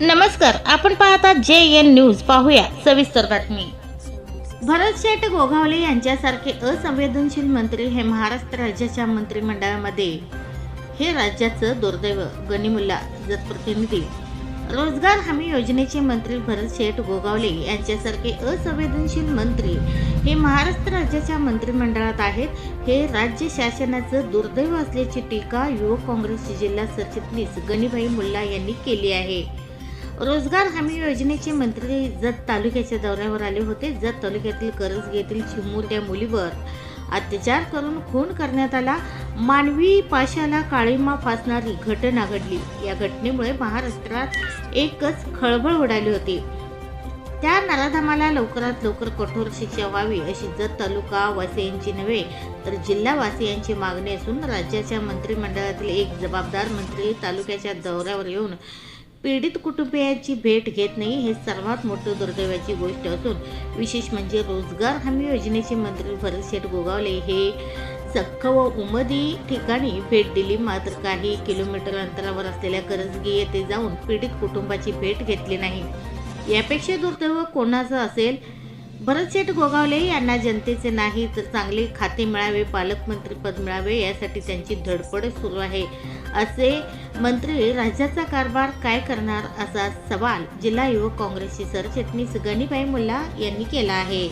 नमस्कार आपण पाहता जे एन न्यूज. पाहूया सविस्तर बातमी. भरत शेठ गोगावले यांच्यासारखे असंवेदनशील मंत्री हे महाराष्ट्र राज्याच्या मंत्रिमंडळामध्ये. हे राज्याचं दुर्दैव गनिमुल्ला जतप्रतिनिधी रोजगार हमी योजनेचे मंत्री भरत शेठ गोगावले यांच्यासारखे असंवेदनशील मंत्री हे महाराष्ट्र राज्याच्या मंत्रिमंडळात आहेत. हे राज्य शासनाचं दुर्दैव असल्याची टीका युवक काँग्रेसचे जिल्हा सरचिटणीस गणिबाई मुल्ला यांनी केली आहे. रोजगार हमी योजनेचे मंत्री जत तालुक्याच्या दौऱ्यावर आले होते. जत तालुक्यातील करज येथील चिमूर या मुलीवर अत्याचार करून खून करण्यात आला. मानवी पाशाला काळीमा फासणारी घटना घडली. या घटनेमुळे महाराष्ट्रात एकच खळबळ उडाली होती. त्या नराधमाला लवकरात लवकर कठोर शिक्षा व्हावी अशी जत तालुका वासियांची नव्हे तर जिल्हावासियांची मागणी असून राज्याच्या मंत्रिमंडळातील एक जबाबदार मंत्री तालुक्याच्या दौऱ्यावर येऊन पीडित कुटुंबियांची भेट घेत नाही हे सर्वात मोठं दुर्दैवाची गोष्ट असून विशेष म्हणजे रोजगार हमी योजनेचे मंत्री भरत शेठ गोगावले हे सख्ख व उमदी ठिकाणी भेट दिली. मात्र काही किलोमीटर अंतरावर असलेल्या करजगी येथे जाऊन पीडित कुटुंबाची भेट घेतली नाही. यापेक्षा दुर्दैव कोणाचं असेल? भरतशेठ गोगावले यांना जनतेचे नाही तर चांगले खाते मिळावे पालकमंत्री पद मिळावे यासाठी त्यांची धडपड सुरू आहे. असे मंत्री राज्याचा कारभार काय करणार असा सवाल जिल्हा युवक काँग्रेसचे सरचिटणीस गणिबाई मुल्ला यांनी केला आहे.